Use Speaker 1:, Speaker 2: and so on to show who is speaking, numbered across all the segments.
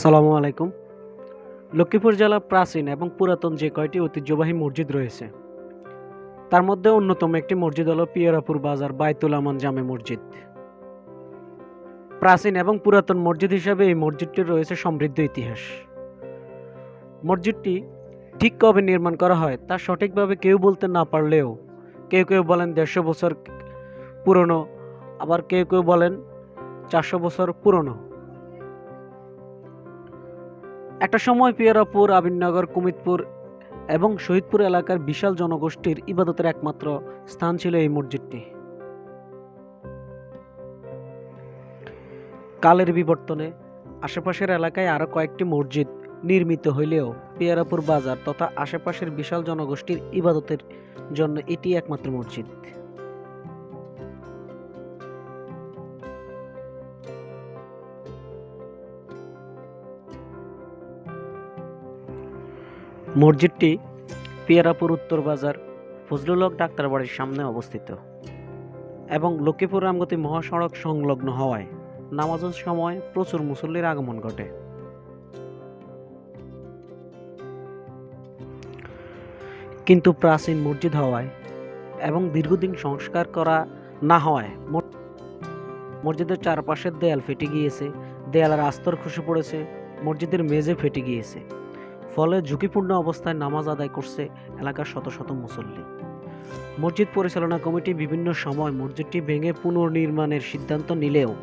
Speaker 1: সালামু আলাইকুম। লক্ষ্মীপুর জেলা প্রাচীন এবং পুরাতন যে কয়টি ঐতিহ্যবাহী মসজিদ রয়েছে, তার মধ্যে অন্যতম একটি মসজিদ হলো পিয়ারাপুর বাজার বাইতুল আমান জামে মসজিদ। প্রাচীন এবং পুরাতন মসজিদ হিসাবে এই মসজিদটির রয়েছে সমৃদ্ধ ইতিহাস। মসজিদটি ঠিক কবে নির্মাণ করা হয় তা সঠিকভাবে কেউ বলতে না পারলেও কেউ কেউ বলেন দেড়শো বছর পুরনো, আবার কেউ কেউ বলেন চারশো বছর পুরনো। একটা সময় পিয়ারাপুর আবিননগর কুমিতপুর এবং শহীদপুর এলাকার বিশাল জনগোষ্ঠীর ইবাদতের একমাত্র স্থান ছিল এই মসজিদটি। কালের বিবর্তনে আশেপাশের এলাকায় আরও কয়েকটি মসজিদ নির্মিত হইলেও পিয়ারাপুর বাজার তথা আশেপাশের বিশাল জনগোষ্ঠীর ইবাদতের জন্য এটি একমাত্র মসজিদ। মসজিদটি পিয়ারাপুর উত্তর বাজার ফজলুলক হক ডাক্তার বাড়ির সামনে অবস্থিত এবং লক্ষ্মীপুর রামগতি মহাসড়ক সংলগ্ন হওয়ায় নামাজের সময় প্রচুর মুসল্লির আগমন ঘটে। কিন্তু প্রাচীন মসজিদ হওয়ায় এবং দীর্ঘদিন সংস্কার করা না হওয়ায় মসজিদের চারপাশের দেয়াল ফেটে গিয়েছে, দেয়ালের আস্তর খসে পড়েছে, মসজিদের মেঝে ফেটে গিয়েছে। ফলে ঝুঁকিপূর্ণ অবস্থায় নামাজ আদায় করছে এলাকার শত শত মুসল্লি। মসজিদ পরিচালনা কমিটি বিভিন্ন সময় মসজিদটি ভেঙে পুনর্নির্মাণের সিদ্ধান্ত নিলেও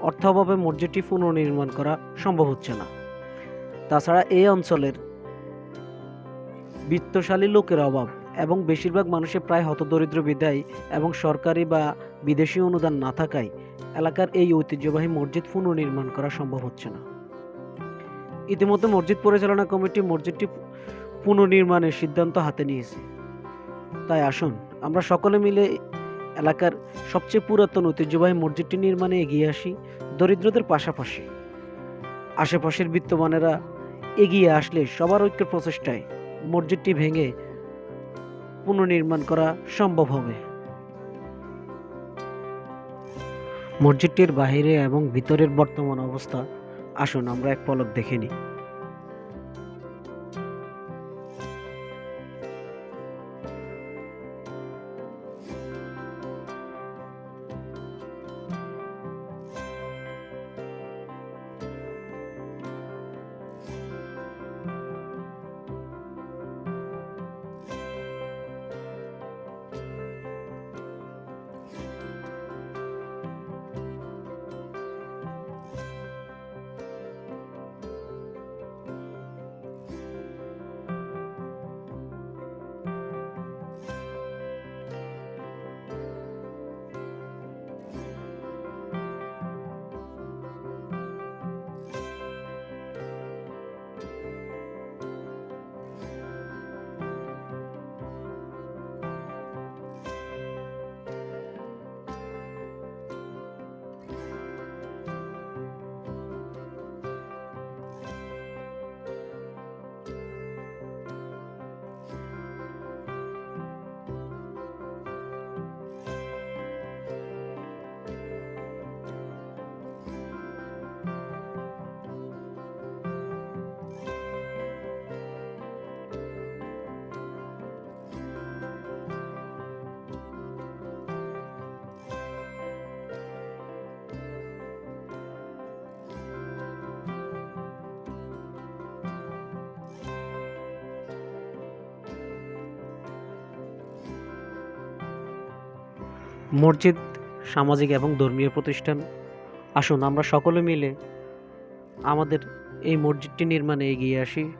Speaker 1: অর্থাভাবে মসজিদটি পুনর্নির্মাণ করা সম্ভব হচ্ছে না। তাছাড়া এই অঞ্চলের বিত্তশালী লোকের অভাব এবং বেশিরভাগ মানুষের প্রায় হতদরিদ্র বিদায় এবং সরকারি বা বিদেশি অনুদান না থাকায় এলাকার এই ঐতিহ্যবাহী মসজিদ পুনর্নির্মাণ করা সম্ভব হচ্ছে না। ইতিমধ্যে মসজিদ পরিচালনা কমিটি মসজিদটি পুনর্নির্মাণের সিদ্ধান্ত হাতে নিয়েছে। তাই আসুন, আমরা সকলে মিলে এলাকার সবচেয়ে পুরাতন ঐতিহ্যবাহী মসজিদটি নির্মাণে এগিয়ে আসি দরিদ্রদের পাশাপাশি। আশেপাশের বিত্তমানেরা এগিয়ে আসলে সবার ঐক্যের প্রচেষ্টায় মসজিদটি ভেঙে পুনর্নির্মাণ করা সম্ভব হবে। মসজিদটির বাহিরে এবং ভিতরের বর্তমান অবস্থা আসুন আমরা এক পলক দেখে নিই। মসজিদ, সামাজিক এবং ধর্মীয় প্রতিষ্ঠান। আসুন, আমরা সকলে মিলে আমাদের এই মসজিদটি নির্মাণে এগিয়ে আসি।